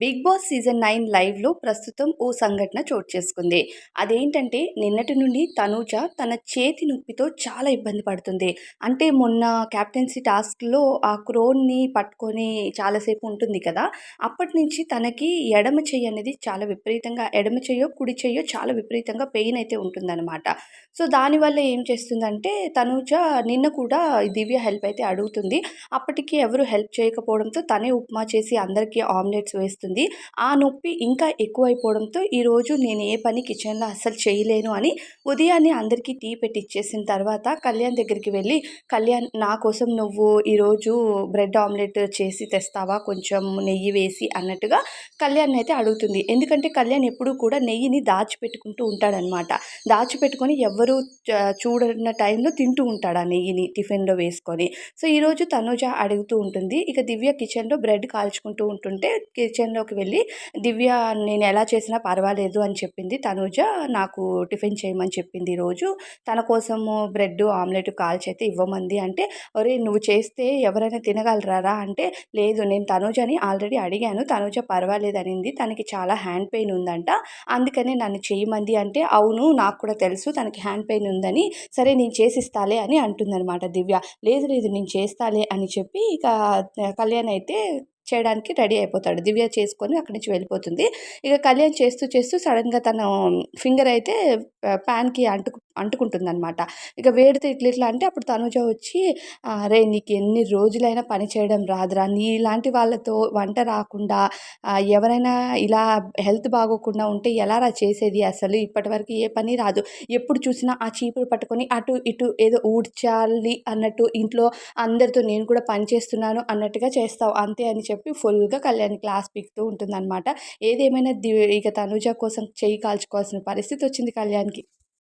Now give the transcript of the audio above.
Big boss season nine లైవ్లో ప్రస్తుతం ఓ సంఘటన చోటు చేసుకుంది. అదేంటంటే నిన్నటి నుండి తనూజ తన చేతి నొప్పితో చాలా ఇబ్బంది పడుతుంది. అంటే మొన్న క్యాప్టెన్సీ టాస్క్లో ఆ క్రోన్ని పట్టుకొని చాలాసేపు ఉంటుంది కదా అప్పటి నుంచి తనకి ఎడమ చెయ్యి అనేది చాలా విపరీతంగా ఎడమ చెయ్యో కుడి చెయ్యో చాలా విపరీతంగా పెయిన్ అయితే ఉంటుందన్నమాట. సో దానివల్ల ఏం చేస్తుందంటే తనూజ నిన్న కూడా దివ్య హెల్ప్ అయితే అడుగుతుంది. అప్పటికి ఎవరు హెల్ప్ చేయకపోవడంతో తనే ఉప్మా చేసి అందరికీ ఆమ్లెట్స్ వేస్తుంది. ఆ నొప్పి ఇంకా ఎక్కువైపోవడంతో ఈరోజు నేను ఏ పని కిచెన్లో అస్సలు చేయలేను అని ఉదయాన్నే అందరికీ టీ పెట్టిచ్చేసిన తర్వాత కళ్యాణ్ దగ్గరికి వెళ్ళి కళ్యాణ్ నా కోసం నువ్వు ఈరోజు బ్రెడ్ ఆమ్లెట్ చేసి తెస్తావా? కొంచెం నెయ్యి వేసి అన్నట్టుగా కళ్యాణ్ అయితే అడుగుతుంది. ఎందుకంటే కళ్యాణ్ ఎప్పుడూ కూడా నెయ్యిని దాచిపెట్టుకుంటూ ఉంటాడనమాట. దాచిపెట్టుకొని ఎవ్వరూ చూడన్న టైంలో తింటూ ఉంటాడు ఆ నెయ్యిని టిఫిన్లో వేసుకొని. సో ఈరోజు తనుజ అడుగుతూ ఉంటుంది. ఇక దివ్య కిచెన్లో బ్రెడ్ కాల్చుకుంటూ ఉంటుంటే కిచెన్లో కిచెన్లోకి వెళ్ళి దివ్య నేను ఎలా చేసినా పర్వాలేదు అని చెప్పింది తనుజ. నాకు టిఫిన్ చేయమని చెప్పింది ఈరోజు తన కోసము బ్రెడ్ ఆమ్లెట్ కాల్చి అయితే ఇవ్వమంది అంటే ఒరే నువ్వు చేస్తే ఎవరైనా తినగలరా అంటే లేదు నేను తనుజని ఆల్రెడీ అడిగాను. తనుజ పర్వాలేదు అనింది. తనకి చాలా హ్యాండ్ పెయిన్ ఉందంట. అందుకనే నన్ను చేయమంది అంటే అవును నాకు కూడా తెలుసు తనకి హ్యాండ్ పెయిన్ ఉందని. సరే నేను చేసిస్తాలే అని అంటుందన్నమాట దివ్య. లేదు లేదు నేను చేస్తాలే అని చెప్పి ఇక కళ్యాణ్ అయితే చేయడానికి రెడీ అయిపోతాడు. దివ్య చేసుకొని అక్కడి నుంచి వెళ్ళిపోతుంది. ఇక కళ్యాణ్ చేస్తూ చేస్తూ సడన్గా తన ఫింగర్ అయితే ప్యాన్కి అంటుకు అంటుకుంటుందన్నమాట. ఇక వేడితే ఇట్లా ఇట్లా అంటే అప్పుడు తనుజ వచ్చి అరే నీకు ఎన్ని రోజులైనా పని చేయడం రాదురా. నీ ఇలాంటి వాళ్ళతో వంట రాకుండా ఎవరైనా ఇలా హెల్త్ బాగోకుండా ఉంటే ఎలా రా చేసేది అసలు? ఇప్పటివరకు ఏ పని రాదు. ఎప్పుడు చూసినా ఆ చీపురు పట్టుకొని అటు ఇటు ఏదో ఊడ్చాలి అన్నట్టు ఇంట్లో అందరితో నేను కూడా పని చేస్తున్నాను అన్నట్టుగా చేస్తావు. అంతే అని చెప్పి ఫుల్గా కళ్యాణ్ క్లాస్ పీకుతూ ఉంటుందన్నమాట. ఏదేమైనా ది ఇక తనుజ కోసం చెయ్యి కాల్చుకోవాల్సిన పరిస్థితి వచ్చింది కళ్యాణ్కి.